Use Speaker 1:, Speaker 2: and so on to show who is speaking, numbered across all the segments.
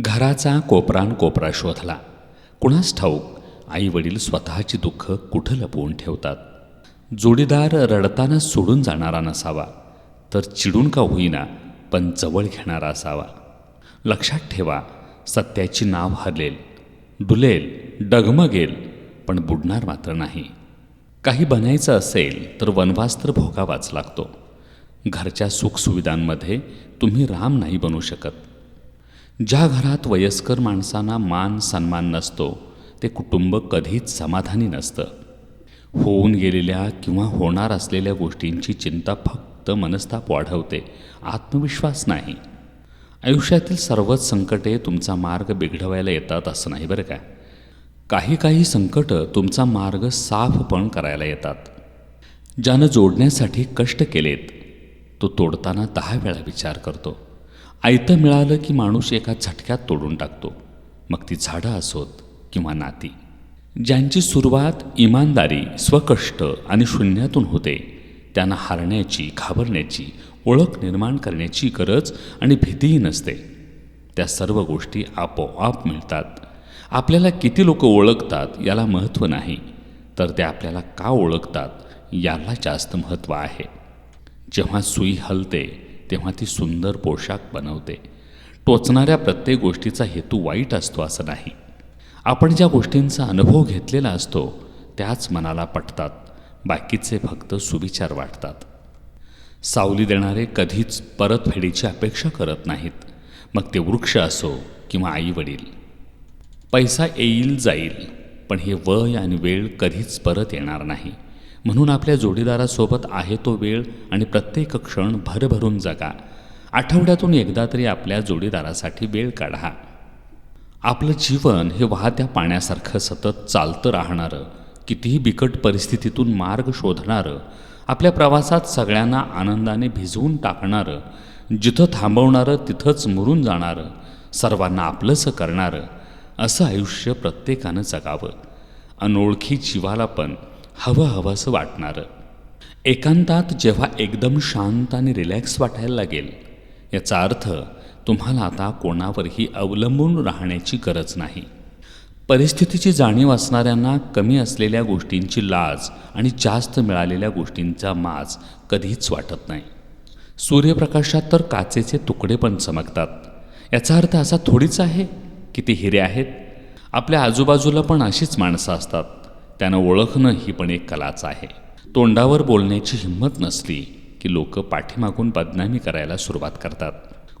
Speaker 1: घराचा कोपरान कोपरा शोधला. कुणास ठाऊक आई वडील स्वतःची दुःख कुठं लपवून ठेवतात? जोडीदार रडताना सोडून जाणारा नसावा तर चिडून का होईना पण जवळ घेणारा असावा. लक्षात ठेवा सत्याची नाव हरलेल डुलेल डगमगेल पण बुडणार मात्र नाही. काही बनायचं असेल तर वनवास तर भोगावाच लागतो. घरच्या सुखसुविधांमध्ये तुम्ही राम नाही बनू शकत. ज्या घरात वयस्कर माणसांना मान सन्मान नसतो ते कुटुंब कधीच समाधानी नसतं. होऊन गेलेल्या किंवा होणार असलेल्या गोष्टींची चिंता फक्त मनस्ताप वाढवते आत्मविश्वास नाही. आयुष्यातील सर्वच संकटे तुमचा मार्ग बिघडवायला येतात असं नाही बरं का? काही काही संकटं तुमचा मार्ग साफ पण करायला येतात. ज्यानं जोडण्यासाठी कष्ट केलेत तो तोडताना दहा वेळा विचार करतो. आयतं मिळालं की माणूस एका झटक्यात तोडून टाकतो. मग ती झाडं असोत किंवा नाती. ज्यांची सुरुवात इमानदारी स्वकष्ट आणि शून्यातून होते त्यांना हारण्याची घाबरण्याची ओळख निर्माण करण्याची गरज आणि भीतीही नसते. त्या सर्व गोष्टी आपोआप मिळतात. आपल्याला किती लोक ओळखतात याला महत्त्व नाही तर ते आपल्याला का ओळखतात याला जास्त महत्त्व आहे. जेव्हा सुई हलते तेव्हा ती सुंदर पोशाख बनवते. टोचणाऱ्या प्रत्येक गोष्टीचा हेतू वाईट असतो असं नाही. आपण ज्या गोष्टींचा अनुभव घेतलेला असतो त्याच मनाला पटतात. बाकीचे फक्त सुविचार वाटतात. सावली देणारे कधीच परतफेडीची अपेक्षा करत नाहीत. मग ते वृक्ष असो किंवा आई वडील पैसा येईल जाईल पण हे वय आणि वेळ कधीच परत येणार नाही. म्हणून आपल्या जोडीदारासोबत आहे तो वेळ आणि प्रत्येक क्षण भरभरून जगा. आठवड्यातून एकदा तरी आपल्या जोडीदारासाठी वेळ काढा. आपलं जीवन हे वाहत्या पाण्यासारखं सतत चालतं राहणारं कितीही बिकट परिस्थितीतून मार्ग शोधणारं आपल्या प्रवासात सगळ्यांना आनंदाने भिजवून टाकणारं जिथं थांबवणारं तिथंच मुरून जाणारं सर्वांना आपलंसं करणारं असं आयुष्य प्रत्येकानं जगावं. अनोळखी जीवाला पण हवं हवंसं वाटणारं. एकांतात जेव्हा एकदम शांत आणि रिलॅक्स वाटायला लागेल याचा अर्थ तुम्हाला आता कोणावरही अवलंबून राहण्याची गरज नाही. परिस्थितीची जाणीव असणाऱ्यांना कमी असलेल्या गोष्टींची लाज आणि जास्त मिळालेल्या गोष्टींचा माज कधीच वाटत नाही. सूर्यप्रकाशात तर काचेचे तुकडे पण चमकतात. याचा अर्थ असा थोडीच आहे की ते हिरे आहेत. आपल्या आजूबाजूला पण अशीच माणसं असतात. त्यानं ओळखणं ही पण एक कलाच आहे. तोंडावर बोलण्याची हिंमत नसली की लोक पाठीमागून बदनामी करायला सुरुवात करतात.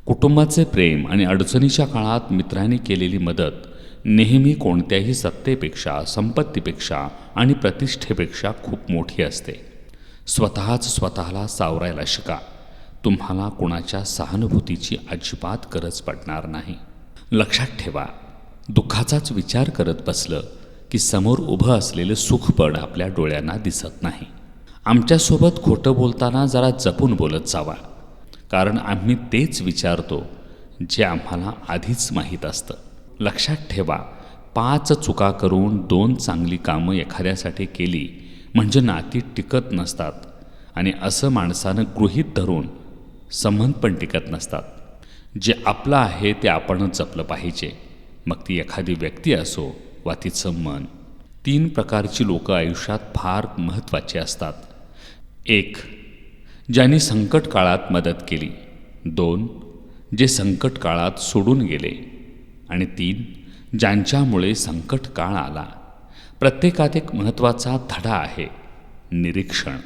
Speaker 1: कुटुंबाचे प्रेम आणि अडचणीच्या काळात मित्रांनी केलेली मदत नेहमी कोणत्याही सत्तेपेक्षा संपत्तीपेक्षा आणि प्रतिष्ठेपेक्षा खूप मोठी असते. स्वतःच स्वतःला सावरायला शिका. तुम्हाला कुणाच्या सहानुभूतीची अजिबात गरज पडणार नाही. लक्षात ठेवा दुःखाचाच विचार करत बसलं की समोर उभं असलेलं सुखपण आपल्या डोळ्यांना दिसत नाही. आमच्यासोबत खोटं बोलताना जरा जपून बोलत जावा. कारण आम्ही तेच विचारतो जे आम्हाला आधीच माहीत असतं. लक्षात ठेवा पाच चुका करून दोन चांगली कामं एखाद्यासाठी केली म्हणजे नाती टिकत नसतात आणि असं माणसानं गृहीत धरून संबंध पण टिकत नसतात. जे आपलं आहे ते आपणच जपलं पाहिजे. मग ती एखादी व्यक्ती असो वा तिचं मन. तीन प्रकारची लोकं आयुष्यात फार महत्त्वाची असतात. एक ज्यांनी संकट काळात मदत केली. दोन जे संकट काळात सोडून गेले. आणि तीन ज्यांच्यामुळे संकट काळ आला. प्रत्येकात एक महत्त्वाचा धडा आहे निरीक्षण.